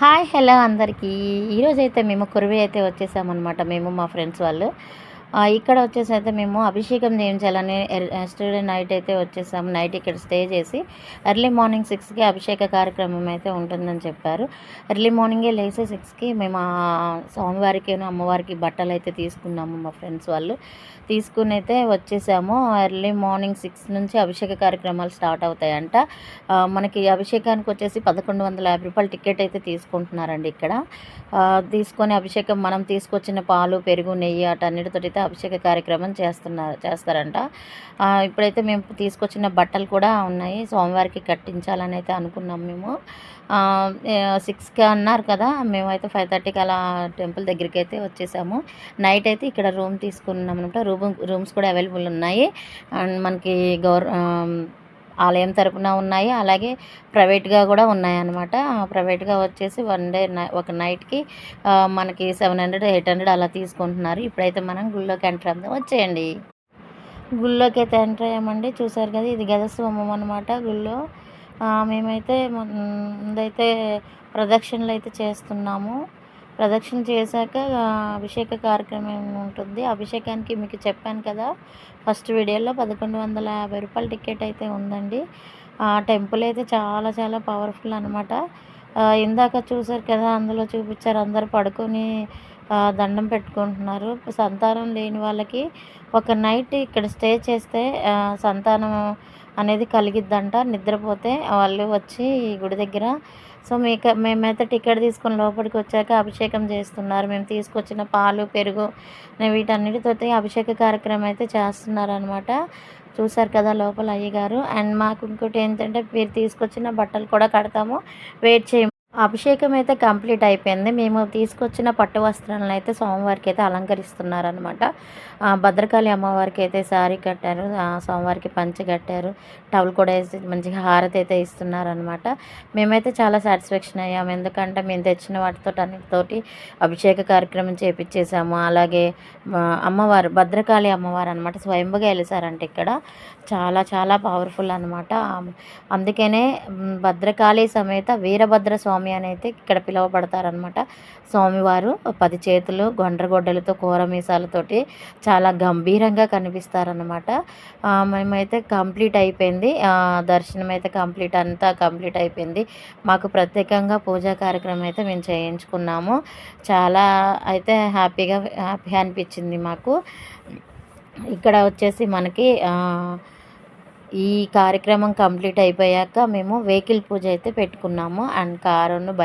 Hi hello అందరికీ. ఈరోజైతే మేము కురివి అయితే వచ్చేసామన్నమాట. మేము మా ఫ్రెండ్స్ వాళ్ళు. ఇక్కడ వచ్చేసి అయితే మేము అభిషేకం చేయించాలని ఎస్టర్డే నైట్ అయితే వచ్చేసాము. నైట్ ఇక్కడ స్టే చేసి ఎర్లీ మార్నింగ్ సిక్స్కి అభిషేక కార్యక్రమం అయితే ఉంటుందని చెప్పారు. ఎర్లీ మార్నింగే లేసి సిక్స్కి మేము ఆ స్వామివారికి అమ్మవారికి బట్టలు అయితే తీసుకున్నాము మా ఫ్రెండ్స్ వాళ్ళు. తీసుకుని అయితే వచ్చేసాము. ఎర్లీ మార్నింగ్ సిక్స్ నుంచి అభిషేక కార్యక్రమాలు స్టార్ట్ అవుతాయంట. మనకి అభిషేకానికి వచ్చేసి పదకొండు వందల యాభై రూపాయలు టికెట్ అయితే తీసుకుంటున్నారండి ఇక్కడ. తీసుకొని అభిషేకం మనం తీసుకొచ్చిన పాలు పెరుగు నెయ్యి అటన్నిటితోటి అయితే అభిషేక కార్యక్రమం చేస్తున్నారు చేస్తారంట. ఇప్పుడైతే మేము తీసుకొచ్చిన బట్టలు కూడా ఉన్నాయి. స్వామివారికి కట్టించాలని అయితే అనుకున్నాం మేము. సిక్స్కి అన్నారు కదా మేమైతే ఫైవ్ థర్టీకి అలా టెంపుల్ దగ్గరికి అయితే వచ్చేసాము. నైట్ అయితే ఇక్కడ రూమ్ తీసుకున్నాం అనమాట రూమ్ రూమ్స్ కూడా అవైలబుల్ ఉన్నాయి. అండ్ మనకి గవర్ ఆలయం తరపున ఉన్నాయి. అలాగే ప్రైవేట్గా కూడా ఉన్నాయి అనమాట ప్రైవేట్గా వచ్చేసి వన్ డే ఒక నైట్కి మనకి సెవెన్ హండ్రెడ్ ఎయిట్ హండ్రెడ్ అలా తీసుకుంటున్నారు. ఇప్పుడైతే మనం గుళ్ళోకి ఎంటర్ అవుదాం. వచ్చేయండి. గుళ్ళోకి అయితే ఎంటర్ అయ్యామండి. చూసారు కదా ఇది గజస్వామం అనమాట గుళ్ళో. మేమైతే ముందైతే ప్రదక్షిణలు అయితే చేస్తున్నాము. ప్రదక్షిణ చేశాక అభిషేక కార్యక్రమం ఉంటుంది. అభిషేకానికి మీకు చెప్పాను కదా ఫస్ట్ వీడియోలో పదకొండు వందల యాభై రూపాయల టికెట్ అయితే ఉందండి. ఆ టెంపుల్ అయితే చాలా చాలా పవర్ఫుల్ అనమాట ఇందాక చూసారు కదా అందులో చూపించారు అందరు పడుకొని దండం పెట్టుకుంటున్నారు. సంతానం లేని వాళ్ళకి ఒక నైట్ ఇక్కడ స్టే చేస్తే సంతానం అనేది కలిగిద్దంట. నిద్రపోతే వాళ్ళు వచ్చి ఈ గుడి దగ్గర. సో మీకు మేమైతే టికెట్ తీసుకొని లోపలికి వచ్చాక అభిషేకం చేస్తున్నారు. మేము తీసుకొచ్చిన పాలు పెరుగు వీటన్నిటితో అభిషేక కార్యక్రమం అయితే చేస్తున్నారనమాట చూసారు కదా లోపల అయ్యగారు. అండ్ మాకు ఇంకోటి ఏంటంటే మీరు తీసుకొచ్చిన బట్టలు కూడా కడతాము. వెయిట్ చేయము అభిషేకం అయితే కంప్లీట్ అయిపోయింది. మేము తీసుకొచ్చిన పట్టు వస్త్రాలను అయితే సోమవారికి అయితే అలంకరిస్తున్నారనమాట భద్రకాళి అమ్మవారికి అయితే శారీ కట్టారు సోమవారికి పంచి కట్టారు. టవల్ కూడా వేసి మంచిగా హారతి అయితే ఇస్తున్నారనమాట. మేమైతే చాలా సాటిస్ఫాక్షన్ అయ్యాము. ఎందుకంటే మేము తెచ్చిన వాటితో అన్నిటితోటి అభిషేక కార్యక్రమం చేపించేసాము అలాగే అమ్మవారు భద్రకాళి అమ్మవారు అనమాట స్వయంభుగా వెలిసారంటే ఇక్కడ. చాలా చాలా పవర్ఫుల్ అనమాట. అందుకనే భద్రకాళి సమేత వీరభద్ర స్వామి అని అయితే ఇక్కడ పిలువబడతారనమాట స్వామివారు పది చేతులు గొండ్రగొడ్డలతో కూర మీసాలతోటి చాలా గంభీరంగా కనిపిస్తారనమాట మేమైతే కంప్లీట్ అయిపోయింది. దర్శనం అయితే కంప్లీట్ అంతా కంప్లీట్ అయిపోయింది. మాకు ప్రత్యేకంగా పూజా కార్యక్రమం అయితే మేము చేయించుకున్నాము. చాలా అయితే హ్యాపీగా హ్యాపీ అనిపించింది మాకు. ఇక్కడ వచ్చేసి మనకి ఈ కార్యక్రమం కంప్లీట్ అయిపోయాక మేము వెహికల్ పూజ అయితే పెట్టుకున్నాము అండ్ కారును బై